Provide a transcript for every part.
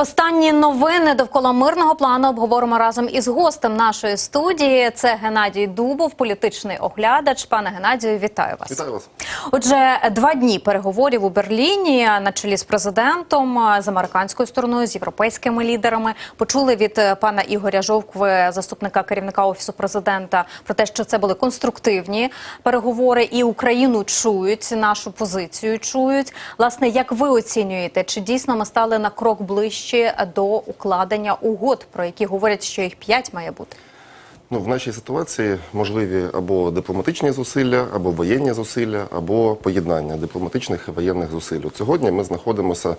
Останні новини довкола мирного плану обговоримо разом із гостем нашої студії. Це Геннадій Дубов, політичний оглядач. Пане Геннадію, вітаю вас. Вітаю вас. Отже, два дні переговорів у Берліні на чолі з президентом, з американською стороною, з європейськими лідерами. Почули від пана Ігоря Жовкви, заступника керівника офісу президента, про те, що це були конструктивні переговори, і Україну чують, нашу позицію чують. Власне, як ви оцінюєте, чи дійсно ми стали на крок ближче до укладення угод, про які говорять, що їх п'ять має бути? Ну, в нашій ситуації можливі або дипломатичні зусилля, або воєнні зусилля, або поєднання дипломатичних і воєнних зусиль. Сьогодні ми знаходимося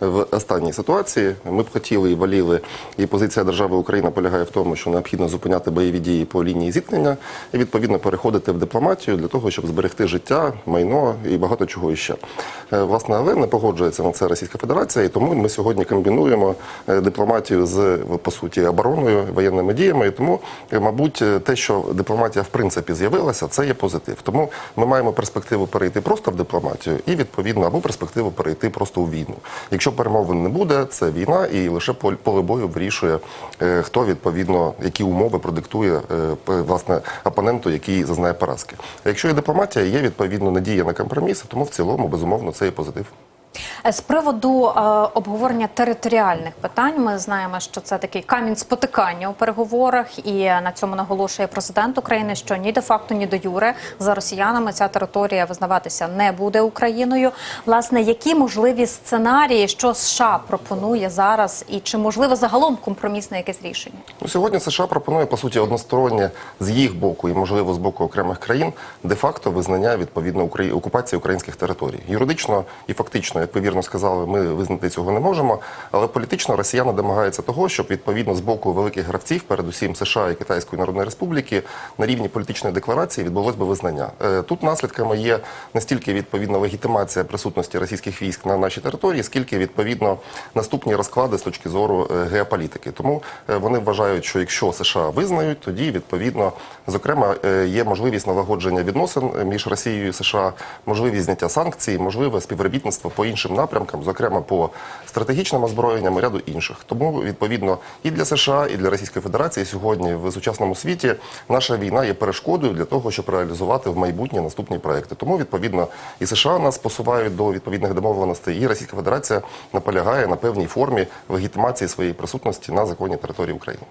в останній ситуації. Ми б хотіли і валіли, і позиція держави Україна полягає в тому, що необхідно зупиняти бойові дії по лінії зіткнення і відповідно переходити в дипломатію для того, щоб зберегти життя, майно і багато чого іще. Е, Власне, але не погоджується на це Російська Федерація, і тому ми сьогодні комбінуємо е, дипломатію з по суті обороною, воєнними діями. І тому, е, мабуть, е, те, що дипломатія в принципі з'явилася, це є позитив. Тому ми маємо перспективу перейти просто в дипломатію і відповідно або перспективу перейти просто у війну. Якщо перемовин не буде, це війна, і лише поле бою вирішує, е, хто відповідно які умови продиктує е, власне опоненту, який зазнає поразки. Якщо є дипломатія, є відповідно надія на компроміси, тому в цілому безумовно це є позитив. З приводу е, обговорення територіальних питань, ми знаємо, що це такий камінь спотикання у переговорах, і на цьому наголошує президент України, що ні де факто, ні до юре за росіянами ця територія визнаватися не буде Україною. Власне, які можливі сценарії, що США пропонує зараз, і чи можливо загалом компромісне якесь рішення? Ну, сьогодні США пропонує по суті одностороннє з їх боку і можливо з боку окремих країн де-факто визнання відповідно окупації українських територій. Юридично і фактично, як ви вірно сказали, ми визнати цього не можемо. Але політично росіяни домагаються того, щоб відповідно з боку великих гравців, передусім США і Китайської Народної Республіки, на рівні політичної декларації відбулось би визнання. Е, Тут наслідками є не стільки відповідно легітимація присутності російських військ на нашій території, скільки відповідно наступні розклади з точки зору е, геополітики. Тому е, вони вважають, що якщо США визнають, тоді відповідно, зокрема, є можливість налагодження відносин між Росією і США, можливість зняття санкцій, можливе співробітництво по іншим напрямкам, зокрема по стратегічним озброєнням і ряду інших. Тому відповідно і для США, і для Російської Федерації сьогодні в сучасному світі наша війна є перешкодою для того, щоб реалізувати в майбутнє наступні проекти. Тому відповідно і США нас посувають до відповідних домовленостей, і Російська Федерація наполягає на певній формі легітимації своєї присутності на законній території України.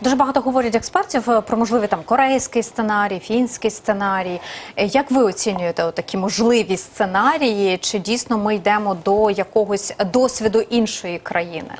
Дуже багато говорять експертів про можливий там корейський сценарій, фінський сценарій. Як ви оцінюєте такі можливі сценарії? Чи дійсно ми йдемо до якогось досвіду іншої країни?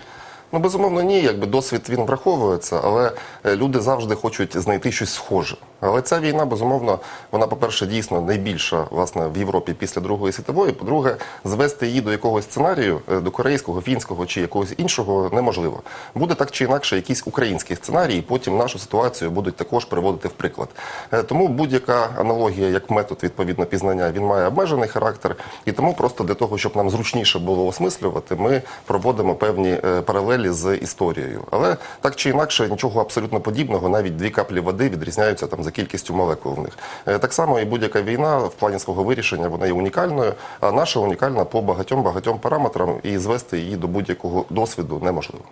Ну, безумовно, ні, якби досвід він враховується, але е, люди завжди хочуть знайти щось схоже. Але ця війна, безумовно, вона, по-перше, дійсно найбільша власне в Європі після Другої світової. По-друге, звести її до якогось сценарію, е, до корейського, фінського чи якогось іншого неможливо. Буде так чи інакше якийсь український сценарій, і потім нашу ситуацію будуть також приводити в приклад. Е, Тому будь-яка аналогія, як метод відповідно пізнання, він має обмежений характер, і тому просто для того, щоб нам зручніше було осмислювати, ми проводимо певні е, паралелі з історією. Але так чи інакше, нічого абсолютно подібного, навіть дві каплі води відрізняються там за кількістю молекул в них. Е, Так само і будь-яка війна в плані свого вирішення вона є унікальною, а наша унікальна по багатьом багатьом параметрам, і звести її до будь-якого досвіду неможливо.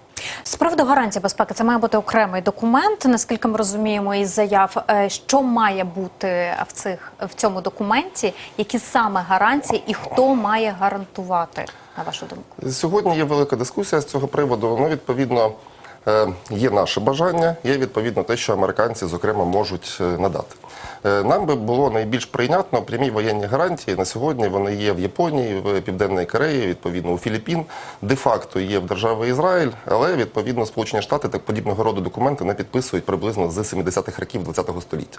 З приводу гарантії безпеки, це має бути окремий документ, наскільки ми розуміємо із заяв. Е, Що має бути в цих в цьому документі? Які саме гарантії і хто має гарантувати, на вашу думку? Сьогодні є велика дискусія з цього приводу. Ну, відповідно, є наше бажання, є відповідно те, що американці, зокрема, можуть е, надати. Е, Нам би було найбільш прийнятно прямі воєнні гарантії. На сьогодні вони є в Японії, в Південній Кореї, відповідно у Філіппін, де-факто є в держави Ізраїль, але відповідно Сполучені Штати так подібного роду документи не підписують приблизно з 70-х років ХХ століття.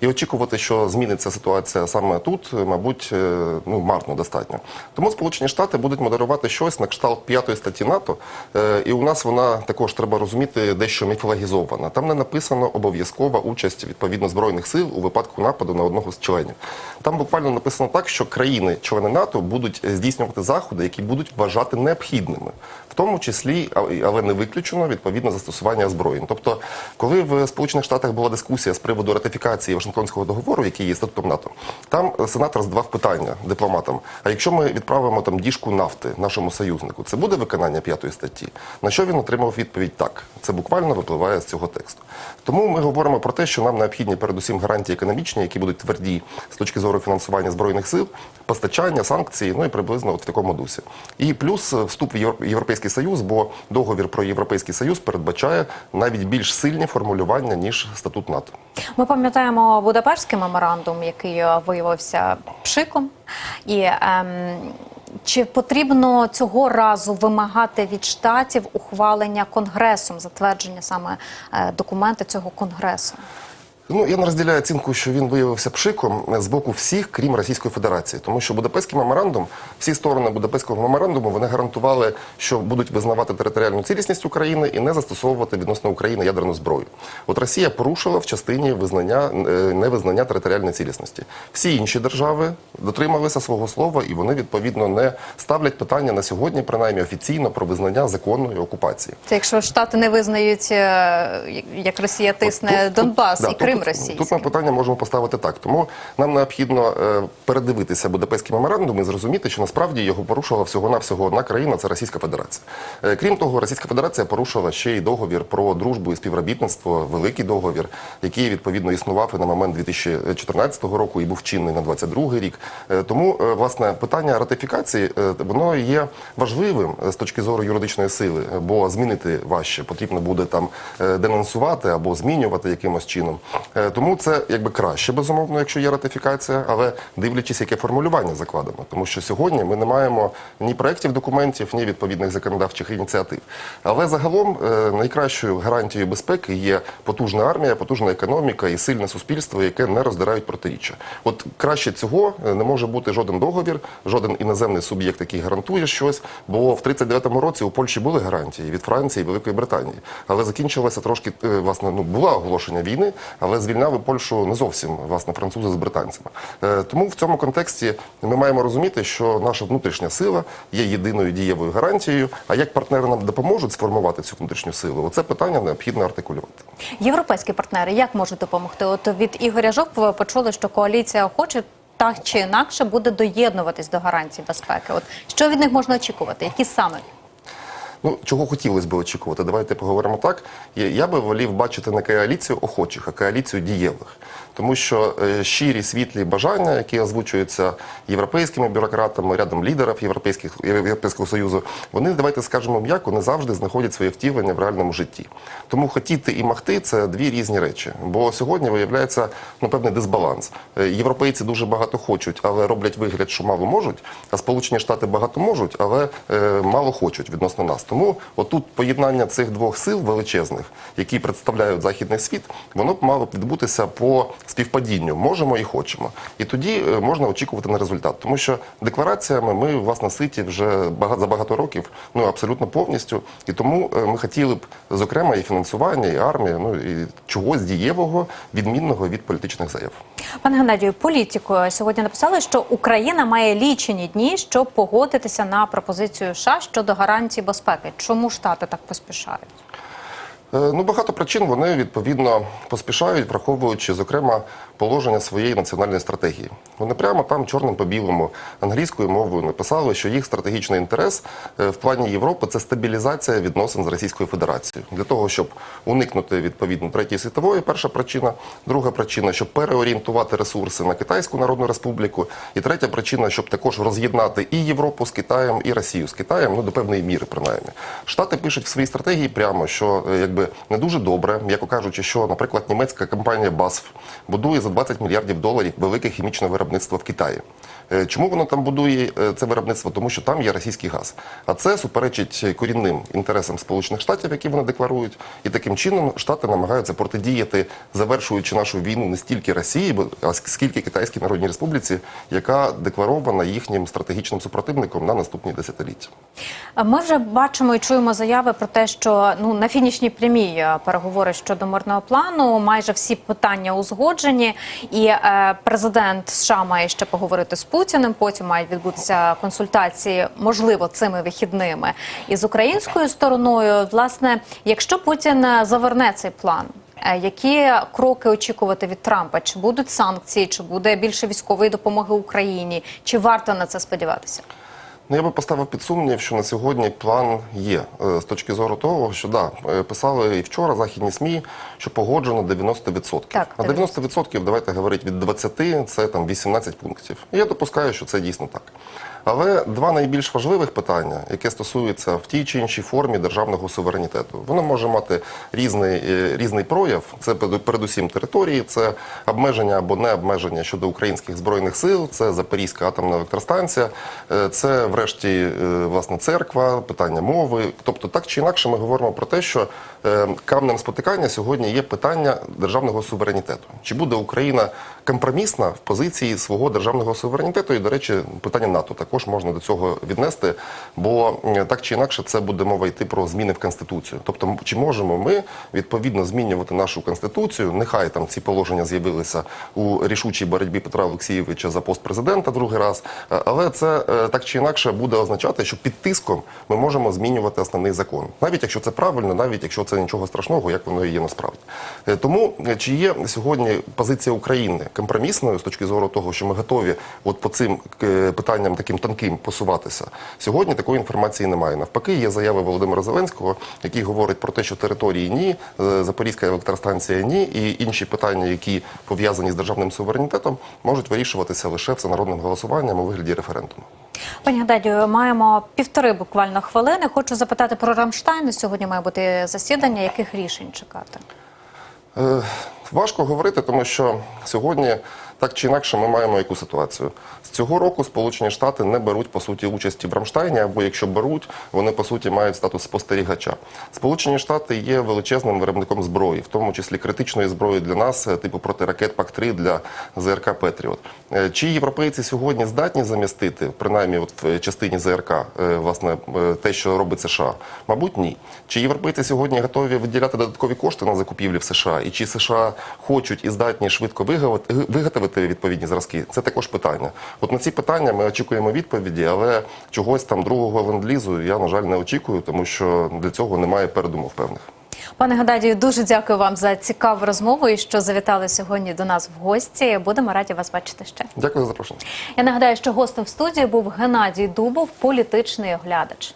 І очікувати, що зміниться ситуація саме тут, е, мабуть, е, ну марно достатньо. Тому Сполучені Штати будуть модерувати щось на кшталт п'ятої статті НАТО, е, і у нас вона також треба розуміти дещо міфологізовано. Там не написано обов'язкова участь відповідно збройних сил у випадку нападу на одного з членів. Там буквально написано так, що країни-члени НАТО будуть е, здійснювати заходи, які будуть вважати необхідними, в тому числі, але не виключено відповідно застосування озброєнь. Тобто, коли в Сполучених Штатах була дискусія з приводу ратифікації Вашингтонського договору, який є статутом НАТО, там е, сенатор задавав питання дипломатам: а якщо ми відправимо там діжку нафти нашому союзнику, це буде виконання п'ятої статті? На що він отримав відповідь так. Це буквально випливає з цього тексту. Тому ми говоримо про те, що нам необхідні передусім гарантії економічні, які будуть тверді з точки зору фінансування збройних сил, постачання, санкції, ну і приблизно от в такому дусі. І плюс е, вступ в Європейський Союз, бо договір про Європейський Союз передбачає навіть більш сильні формулювання ніж статут НАТО. Ми пам'ятаємо Будапештський меморандум, який е, виявився пшиком. І ем, чи потрібно цього разу вимагати від штатів ухвалення конгресом, затвердження саме е, документи цього конгресу? Ну, я не розділяю оцінку, що він виявився пшиком з боку всіх, крім Російської Федерації. Тому що Будапештський меморандум, всі сторони Будапештського меморандуму, вони гарантували, що будуть визнавати територіальну цілісність України і не застосовувати відносно України ядерну зброю. От Росія порушила в частині визнання е, невизнання територіальної цілісності. Всі інші держави дотрималися свого слова, і вони відповідно не ставлять питання на сьогодні, принаймні офіційно, про визнання законної окупації. Це якщо штати не визнають, е, як Росія тисне От тут- Донбас да, і Крим тут, російський. Тут ми питання можемо поставити так. Тому нам необхідно е, передивитися Будапештський меморандум і зрозуміти, що насправді його порушила всього-навсього одна країна це Російська Федерація. Е, крім того, Російська Федерація порушила ще й договір про дружбу і співробітництво, великий договір, який відповідно існував і на момент 2014 року і був чинний на 22 рік. Е, тому власне питання ратифікації воно є важливим з точки зору юридичної сили, бо змінити важче потрібно буде там денонсувати або змінювати якимось чином. Е, Тому це якби краще, безумовно, якщо є ратифікація, але дивлячись, яке формулювання закладено. Тому що сьогодні ми не маємо ні проєктів документів, ні відповідних законодавчих ініціатив. Але загалом е, найкращою гарантією безпеки є потужна армія, потужна економіка і сильне суспільство, яке не роздирають протиріччя. От краще цього е, не може бути жоден договір, жоден іноземний суб'єкт, який гарантує щось. Бо в 39-му році у Польщі були гарантії від Франції і Великої Британії, але закінчилося трошки власне. Ну була оголошення війни, але звільняли Польщу не зовсім власне французи з британцями. Е, Тому в цьому контексті ми маємо розуміти, що наша внутрішня сила є єдиною дієвою гарантією. А як партнери нам допоможуть сформувати цю внутрішню силу? Оце питання необхідно артикулювати. Європейські партнери як можуть допомогти? От від Ігоря Жовкова почули, що коаліція хоче так чи інакше буде доєднуватись до гарантій безпеки. От що від них можна очікувати? Які саме? Ну, чого хотілося б очікувати? Давайте поговоримо так. Я, би волів бачити не коаліцію охочих, а коаліцію дієвих. Тому що е, щирі світлі бажання, які озвучуються європейськими бюрократами, рядом лідерів Європейських, Європейського Союзу, вони, давайте скажемо м'яко, не завжди знаходять своє втілення в реальному житті. Тому хотіти і махти це дві різні речі. Бо сьогодні виявляється ну, певний дисбаланс. Е, Європейці дуже багато хочуть, але роблять вигляд, що мало можуть, а Сполучені Штати багато можуть, але е, мало хочуть відносно нас. Тому отут поєднання цих двох сил величезних, які представляють західний світ, воно б мало б відбутися по співпадінню. Можемо і хочемо. І тоді е, можна очікувати на результат. Тому що деклараціями ми власне ситі вже багато за багато років, ну абсолютно повністю. І тому е, ми хотіли б, зокрема, і фінансування, і армія, ну і чогось дієвого, відмінного від політичних заяв. Пане Геннадію, політико сьогодні написали, що Україна має лічені дні, щоб погодитися на пропозицію США щодо гарантій безпеки. Чому штати так поспішають? Е, Ну, багато причин вони відповідно поспішають, враховуючи, зокрема, положення своєї національної стратегії. Вони прямо там чорним по білому англійською мовою написали, що їх стратегічний інтерес е, в плані Європи це стабілізація відносин з Російською Федерацією для того, щоб уникнути відповідно третьої світової. Перша причина, друга причина, щоб переорієнтувати ресурси на Китайську Народну Республіку, і третя причина, щоб також роз'єднати і Європу з Китаєм, і Росію з Китаєм, ну до певної міри, принаймні. Штати пишуть в своїй стратегії прямо, що е, якби би не дуже добре, м'яко кажучи, що, наприклад, німецька компанія BASF будує за 20 мільярдів доларів велике хімічне виробництво в Китаї. Е, Чому воно там будує е, це виробництво? Тому що там є російський газ. А це суперечить корінним інтересам Сполучених Штатів, які вони декларують. І таким чином Штати намагаються протидіяти, завершуючи нашу війну не стільки Росії, а скільки Китайській Народній Республіці, яка декларована їхнім стратегічним супротивником на наступні десятиліття. Ми вже бачимо і чуємо заяви про те, що ну на фінішній прямій е, переговори щодо мирного плану. Майже всі питання узгоджені, і е, президент США має ще поговорити з Путіним. Потім мають відбутися консультації, можливо, цими вихідними. І з українською стороною, власне, якщо Путін е, заверне цей план. е, Які кроки очікувати від Трампа? Чи будуть санкції, чи буде більше військової допомоги Україні? Чи варто на це сподіватися? Ну, я би поставив під сумнів, що на сьогодні план є е, з точки зору того, що да, писали і вчора західні СМІ, що погоджено 90%. Так, а 90% давайте говорити від 20 – це там 18 пунктів. І я допускаю, що це дійсно так. Але два найбільш важливих питання, яке стосується в тій чи іншій формі державного суверенітету, воно може мати різний, е, різний прояв. Це передусім території, це обмеження або не обмеження щодо українських збройних сил, це Запорізька атомна електростанція, е, це, врешті, е, власне, церква, питання мови. Тобто, так чи інакше, ми говоримо про те, що камнем спотикання сьогодні є питання державного суверенітету. Чи буде Україна компромісна в позиції свого державного суверенітету? І, до речі, питання НАТО також можна до цього віднести, бо так чи інакше це буде мова йти про зміни в конституцію. Тобто, чи можемо ми відповідно змінювати нашу конституцію? Нехай там ці положення з'явилися у рішучій боротьбі Петра Олексійовича за пост президента другий раз, е, але це е, так чи інакше буде означати, що під тиском ми можемо змінювати основний закон, навіть якщо це правильно, навіть якщо це нічого страшного, як воно є насправді. Е, Тому е, чи є сьогодні позиція України компромісною з точки зору того, що ми готові от по цим е, питанням таким тонким посуватися? Сьогодні такої інформації немає. Навпаки, є заяви Володимира Зеленського, який говорить про те, що території ні, Запорізька електростанція ні, і інші питання, які пов'язані з державним суверенітетом, можуть вирішуватися лише всенародним голосуванням у вигляді референдуму. Пані Гададію, маємо півтори буквально хвилини. Хочу запитати про Рамштайн. Сьогодні має бути засідання. Яких рішень чекати? Е, Важко говорити, тому що сьогодні так чи інакше ми маємо яку ситуацію. З цього року Сполучені Штати не беруть по суті участі в Рамштайні, або якщо беруть, вони по суті мають статус спостерігача. Сполучені Штати є величезним виробником зброї, в тому числі критичної зброї для нас, е, типу протиракет ПАК-3 для ЗРК Петріот. Е, Чи європейці сьогодні здатні замістити, принаймні от в частині ЗРК, е, власне, те, що робить США? Мабуть, ні. Чи європейці сьогодні готові виділяти додаткові кошти на закупівлі в США? І чи США хочуть і здатні швидко виготовити, виготовити відповідні зразки? Це також питання. От на ці питання ми очікуємо відповіді, але чогось там другого ленд-лізу я, на жаль, не очікую, тому що для цього немає передумов певних. Пане Гададію, дуже дякую вам за цікаву розмову і що завітали сьогодні до нас в гості. Будемо раді вас бачити ще. Дякую за запрошення. Я нагадаю, що гостем в студії був Геннадій Дубов, політичний оглядач.